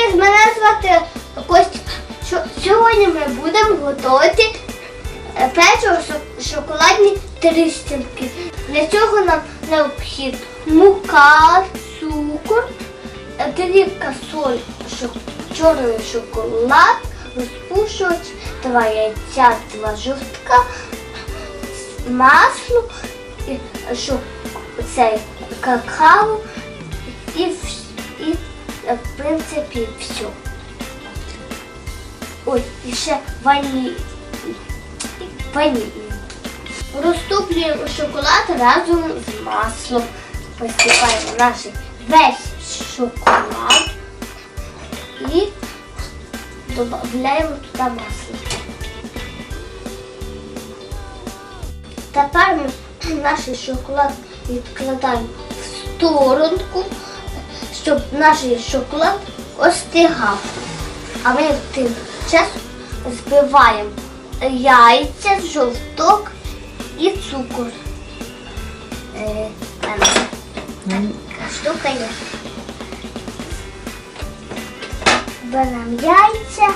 Привіт, мене звати Костя. Сьогодні ми будемо готувати е, печиво шо- шоколадні трістинки. Для цього нам необхідно мука, цукор, е, дрібка соль, шо- чорний шоколад, розпушувач, два яйця, два жовтка, масло, е, цей какао е, принципі все. Ой, і ще ваніль. Ваніль. Розтоплюємо шоколад разом з маслом. Посипаємо наш весь шоколад і додаємо туди масло. Тепер ми наш шоколад відкладаємо в сторонку, щоб наш шоколад остигав. А ми тим часом збиваємо яйця, жовток і цукор. Е, там така штука є. Беремо яйця.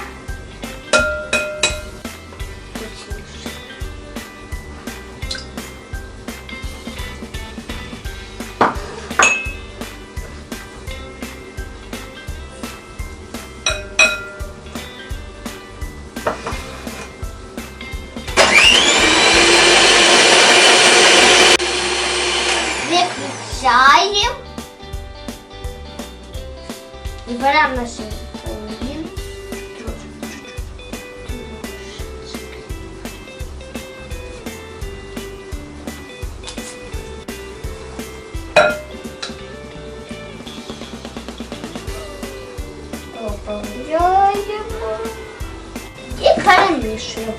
Виключаємо. І беремо наш перемішуємо.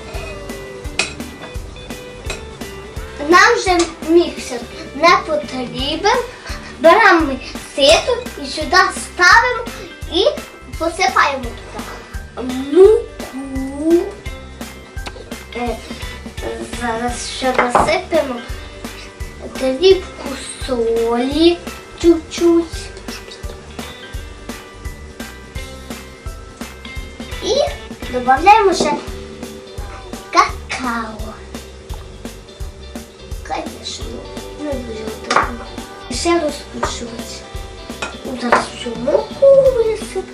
Нам вже міксер не потрібен. Беремо сито і сюди ставимо і посипаємо туди муку. Е, зараз ще насипемо дрібку солі чуть-чуть. І додаємо ще какао. Конечно, не дуже так. Ще розпушувати. Зараз всю муку висип.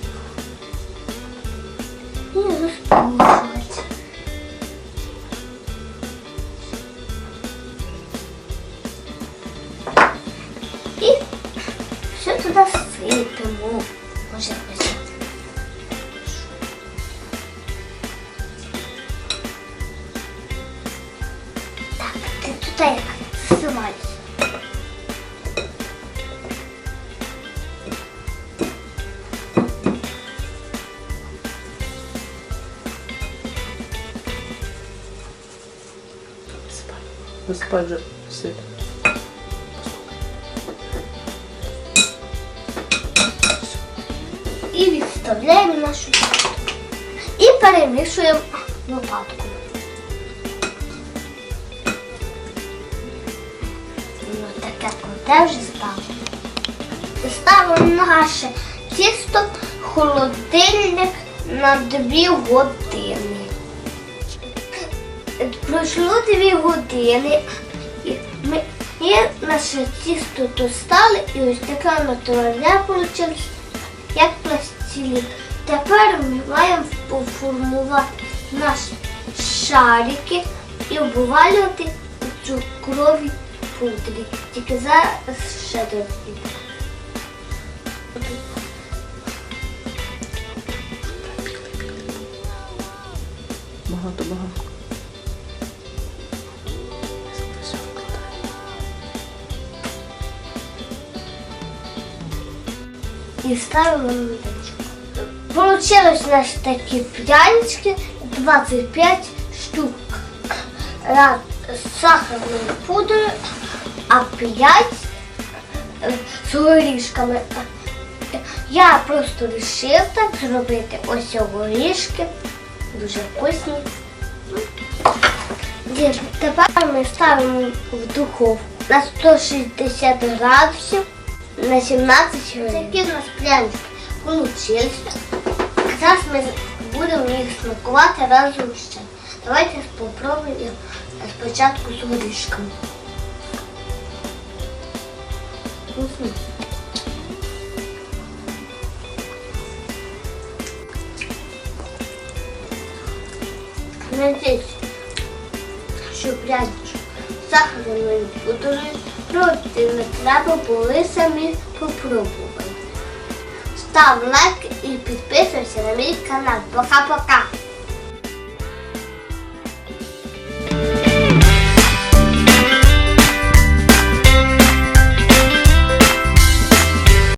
Висипай вже сип. І відставляємо нашу лопатку. І перемішуємо лопаткою. Ну, таке круте вже стало. Ставимо наше тісто в холодильник на 2 години. Пройшло 2 години. І ми і наше тісто достали і ось таке натуральне вийшло, як пластилін. Тепер ми маємо поформувати наші шарики і обвалювати у цукровій пудрі. Тільки зараз ще додаю. Багато, і ставимо на водичку. Получилось у нас такі прянички, 25 штук Раз з сахарною пудрою, а 5 е, з горішками. Я просто вирішив так зробити ось горішки. Дуже вкусні. Тепер ми ставимо в духовку на 160 градусів на 17 хвилин. Такі в нас пряники. получилось. Зараз ми будемо їх смакувати разом ще. Давайте спробуємо спочатку з горішками. Вкусно. Надеюсь, що прядочку сахару не проти, не треба були самі попробувати. Став лайк і підписуйся на мій канал. Пока-пока.